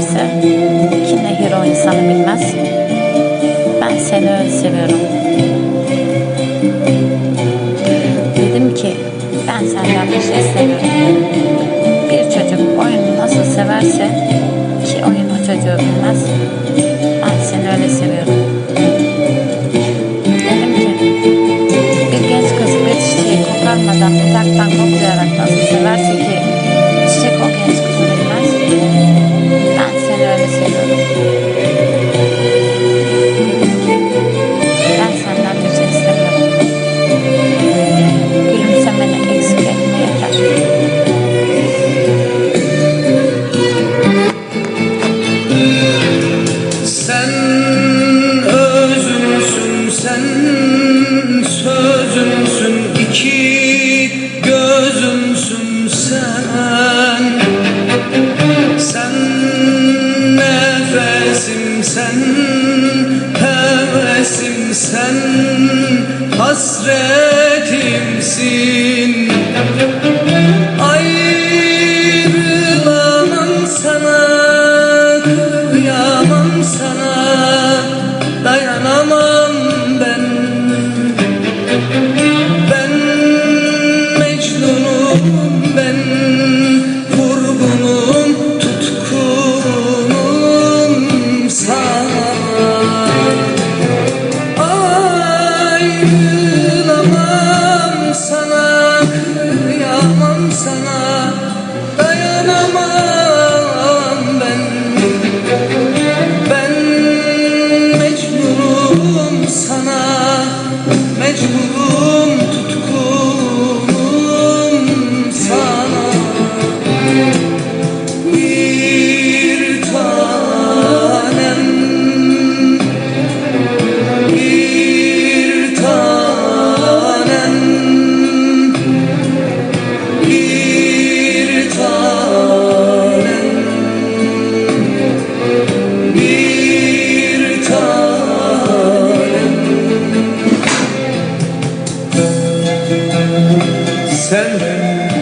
severse ki nehir o insanı bilmez. Ben seni öyle seviyorum. sen. Sen nefesim sen Hevesim sen Hasretimsin.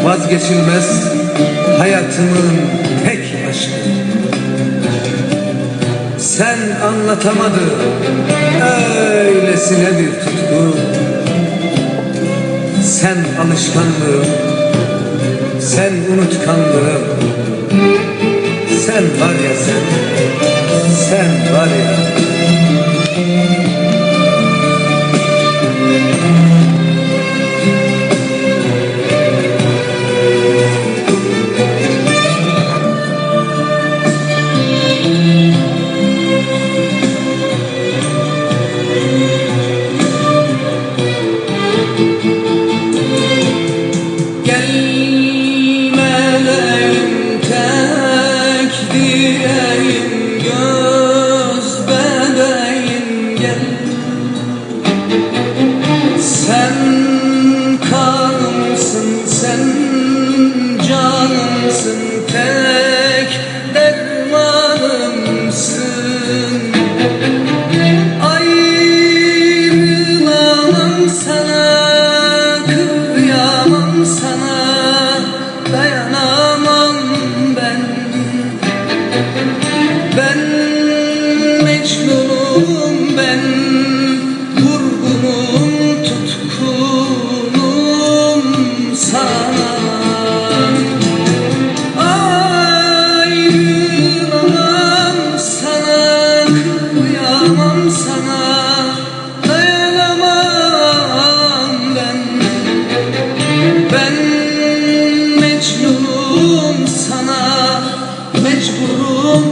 vazgeçilmez hayatımın tek aşkı. Sen anlatamadın öylesine bir tutku. Sen alışkanlığım, sen unutkanlığım. Sen var ya sen, sen var ya. sana mecburum